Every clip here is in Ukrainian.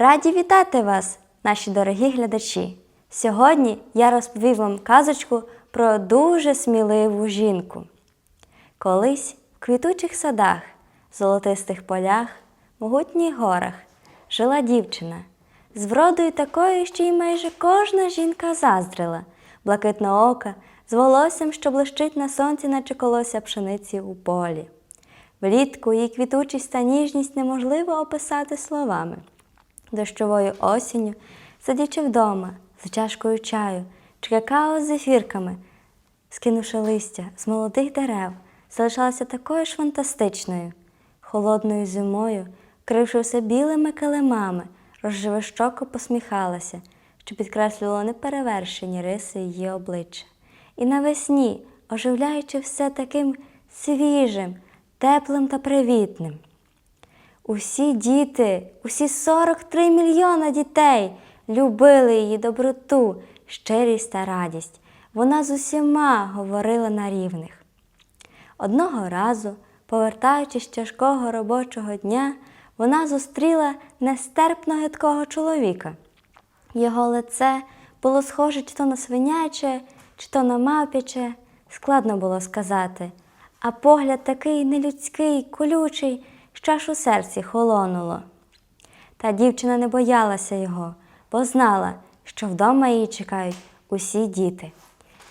Раді вітати вас, наші дорогі глядачі! Сьогодні я розповів вам казочку про дуже сміливу жінку. Колись в квітучих садах, золотистих полях, могутніх горах жила дівчина з вродою такою, що й майже кожна жінка заздрила, блакитна ока, з волоссям, що блищить на сонці, наче колося пшениці у полі. Влітку її квітучість та ніжність неможливо описати словами. Дощовою осінню, сидячи вдома з чашкою чаю чи какао з зефірками, скинувши листя з молодих дерев, залишалася такою ж фантастичною, холодною зимою, кривши все білими килимами, розживещоко посміхалася, що підкреслювало неперевершені риси її обличчя. І навесні, оживляючи все таким свіжим, теплим та привітним. Усі діти, усі 43 мільйона дітей любили її доброту, щирість та радість. Вона з усіма говорила на рівних. Одного разу, повертаючись з тяжкого робочого дня, вона зустріла нестерпно гидкого чоловіка. Його лице було схоже чи то на свиняче, чи то на мавпяче, складно було сказати, а погляд такий нелюдський, колючий, що аж у серці холонуло. Та дівчина не боялася його, бо знала, що вдома її чекають усі діти.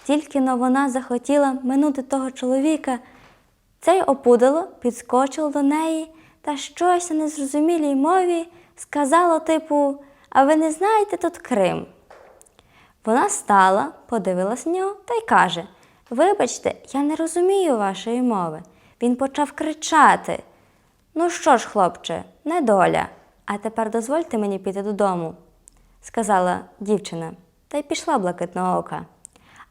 Тільки но вона захотіла минути того чоловіка, цей опудало підскочило до неї та щось на незрозумілій мові сказало типу А ви не знаєте тут Крим? Вона стала, подивилась на нього та й каже Вибачте, я не розумію вашої мови. Він почав кричати. Ну що ж, хлопче, недоля. А тепер дозвольте мені піти додому, сказала дівчина, та й пішла блакитного ока.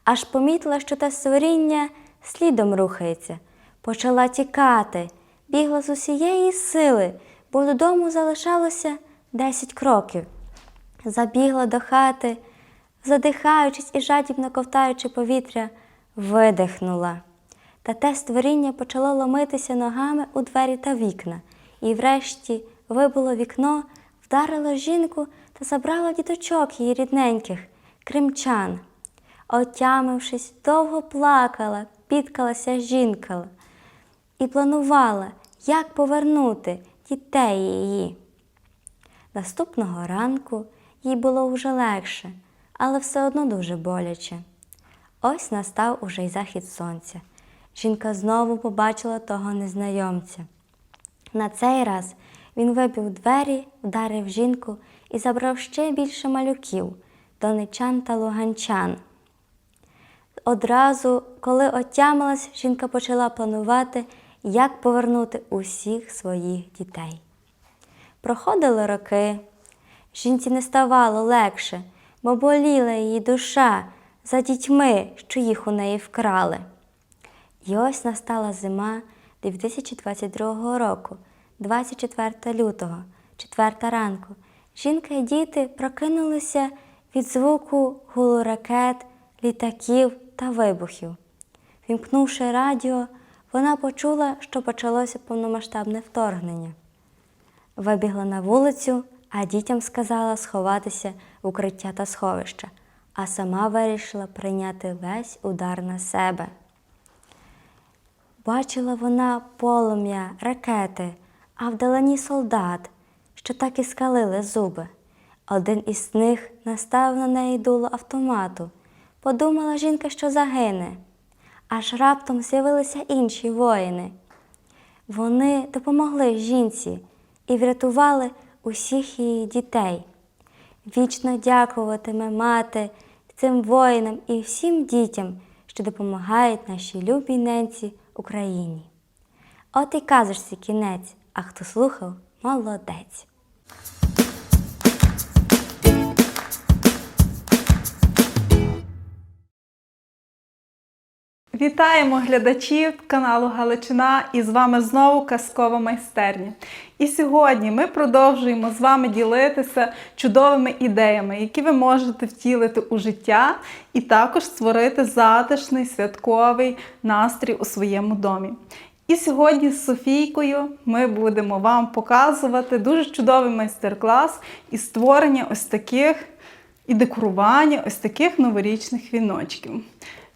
Аж помітила, що те створіння слідом рухається, почала тікати, бігла з усієї сили, бо додому залишалося 10 кроків. Забігла до хати, задихаючись і жадібно ковтаючи повітря, видихнула. Та те створіння почало ломитися ногами у двері та вікна, і врешті вибило вікно, вдарило жінку та забрало діточок її рідненьких, кримчан. Отямившись, довго плакала, підкалася жінка і планувала, як повернути дітей її. Наступного ранку їй було вже легше, але все одно дуже боляче. Ось настав уже й захід сонця. Жінка знову побачила того незнайомця. На цей раз він вибив двері, вдарив жінку і забрав ще більше малюків донечан та луганчан. Одразу, коли отямилась, жінка почала планувати, як повернути усіх своїх дітей. Проходили роки. Жінці не ставало легше, бо боліла її душа за дітьми, що їх у неї вкрали. І ось настала зима 2022 року, 24 лютого, 4 ранку. Жінка і діти прокинулися від звуку гулу ракет, літаків та вибухів. Вімкнувши радіо, вона почула, що почалося повномасштабне вторгнення. Вибігла на вулицю, а дітям сказала сховатися в укриття та сховища, а сама вирішила прийняти весь удар на себе. Бачила вона полум'я, ракети, а вдалині солдат, що так і скалили зуби. Один із них наставив на неї дуло автомату. Подумала жінка, що загине. Аж раптом з'явилися інші воїни. Вони допомогли жінці і врятували усіх її дітей. Вічно дякуватиме мати цим воїнам і всім дітям, що допомагають нашій любій ненці Україні. От і казочці кінець, а хто слухав, молодець. Вітаємо глядачів каналу Галичина і з вами знову казкова майстерня. І сьогодні ми продовжуємо з вами ділитися чудовими ідеями, які ви можете втілити у життя, і також створити затишний святковий настрій у своєму домі. І сьогодні з Софійкою ми будемо вам показувати дуже чудовий майстер-клас із створення ось таких і декорування ось таких новорічних віночків.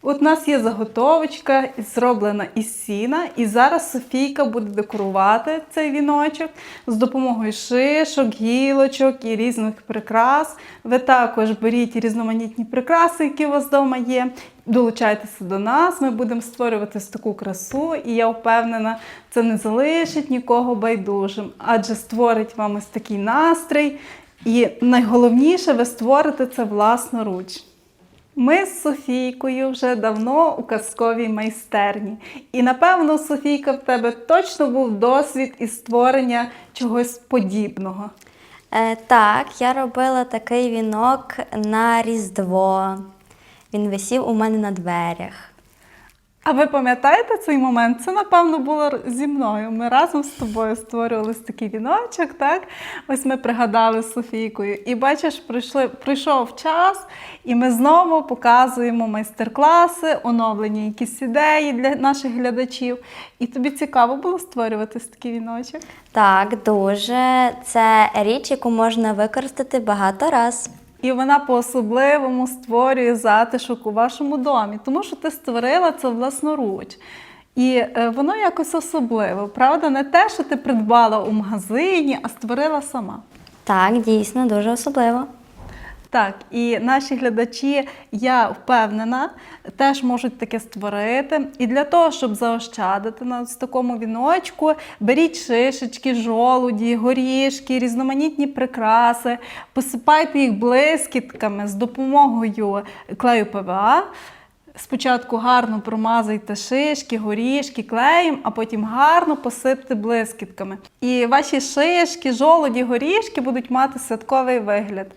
От у нас є заготовочка, зроблена із сіна, і зараз Софійка буде декорувати цей віночок з допомогою шишок, гілочок і різних прикрас. Ви також беріть різноманітні прикраси, які у вас вдома є. Долучайтеся до нас, ми будемо створювати таку красу, і я впевнена, це не залишить нікого байдужим, адже створить вам ось такий настрій. І найголовніше, ви створите це власноруч. Ми з Софійкою вже давно у казковій майстерні. І напевно, Софійка, в тебе точно був досвід і створення чогось подібного. Е, так, я робила такий вінок на Різдво. Він висів у мене на дверях. А ви пам'ятаєте цей момент? Це, напевно, було зі мною. Ми разом з тобою створювали такий віночок, так? Ось ми пригадали з Софійкою. І бачиш, прийшли, прийшов час, і ми знову показуємо майстер-класи, оновлені якісь ідеї для наших глядачів. І тобі цікаво було створювати такий віночок? Так, дуже. Це річ, яку можна використати багато раз. І вона по-особливому створює затишок у вашому домі, тому що ти створила це власноруч. І е, воно якось особливе, правда? Не те, що ти придбала у магазині, а створила сама. Так, дійсно, дуже особливо. Так, і наші глядачі, я впевнена, теж можуть таке створити. І для того, щоб заощадити нас в такому віночку, беріть шишечки, жолуді, горішки, різноманітні прикраси, посипайте їх блискітками з допомогою клею ПВА. Спочатку гарно промазайте шишки, горішки, клеєм, а потім гарно посипте блискітками. І ваші шишки, жолуді, горішки будуть мати святковий вигляд.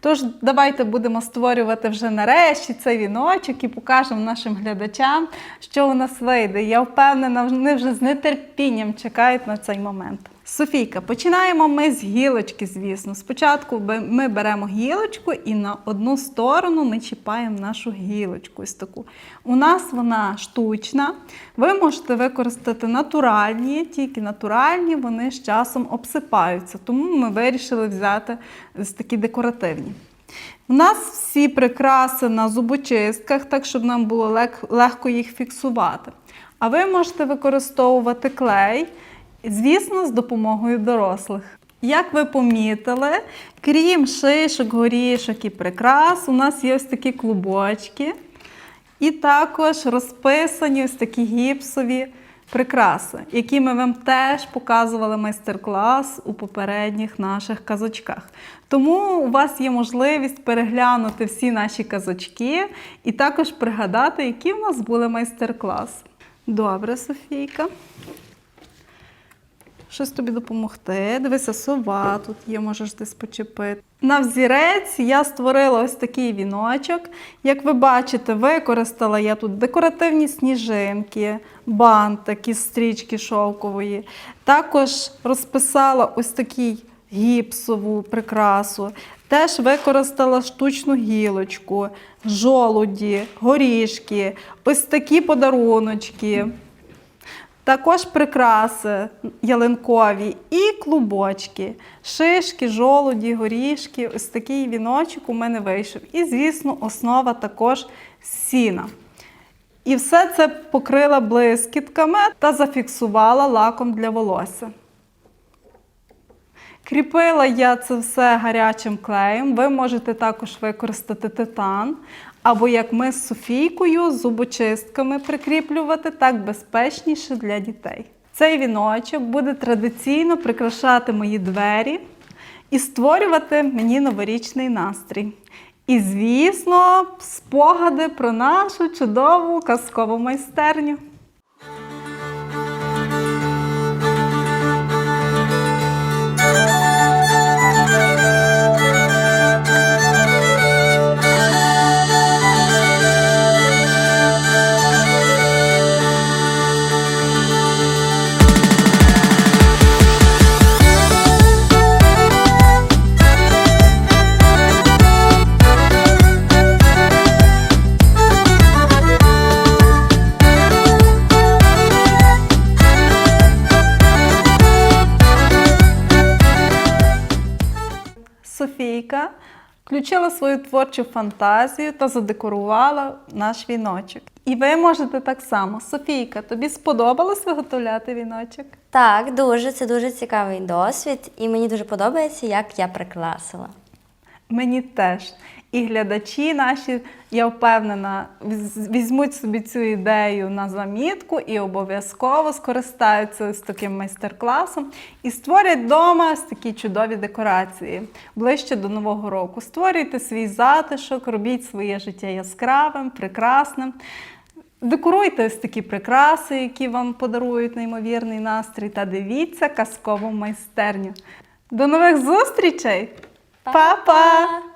Тож давайте будемо створювати вже нарешті цей віночок і покажемо нашим глядачам, що у нас вийде. Я впевнена, вони вже з нетерпінням чекають на цей момент. Софійка, починаємо ми з гілочки, звісно. Спочатку ми беремо гілочку і на одну сторону ми чіпаємо нашу гілочку. Ось таку. У нас вона штучна. Ви можете використати натуральні, тільки натуральні, вони з часом обсипаються. Тому ми вирішили взяти такі декоративні. У нас всі прикраси на зубочистках, так щоб нам було лег- легко їх фіксувати. А ви можете використовувати клей, звісно, з допомогою дорослих. Як ви помітили, крім шишок, горішок і прикрас, у нас є ось такі клубочки. І також розписані ось такі гіпсові прикраси, які ми вам теж показували майстер-клас у попередніх наших казочках. Тому у вас є можливість переглянути всі наші казочки і також пригадати, які в нас були майстер-класи. Добре, Софійка. Щось тобі допомогти. Дивися, сова тут є, можеш десь почепити. На взірець я створила ось такий віночок. Як ви бачите, використала я тут декоративні сніжинки, бантик із стрічки шовкової. Також розписала ось такий гіпсову прикрасу. Теж використала штучну гілочку, жолуді, горішки, ось такі подаруночки. Також прикраси ялинкові і клубочки, шишки, жолуді, горішки. Ось такий віночок у мене вийшов. І, звісно, основа також сіна. І все це покрила блискітками та зафіксувала лаком для волосся. Кріпила я це все гарячим клеєм. Ви можете також використати титан, або як ми з Софійкою зубочистками прикріплювати, так безпечніше для дітей. Цей віночок буде традиційно прикрашати мої двері і створювати мені новорічний настрій. І, звісно, спогади про нашу чудову казкову майстерню. Софійка включила свою творчу фантазію та задекорувала наш віночок. І ви можете так само. Софійка, тобі сподобалось виготовляти віночок? Так, дуже це дуже цікавий досвід, і мені дуже подобається, як я прикрасила. Мені теж. І глядачі наші, я впевнена, візьмуть собі цю ідею на замітку і обов'язково скористаються з таким майстер-класом і створять вдома такі чудові декорації ближче до Нового року. Створюйте свій затишок, робіть своє життя яскравим, прекрасним. Декоруйте ось такі прикраси, які вам подарують неймовірний настрій, та дивіться казкову майстерню. До нових зустрічей! papá.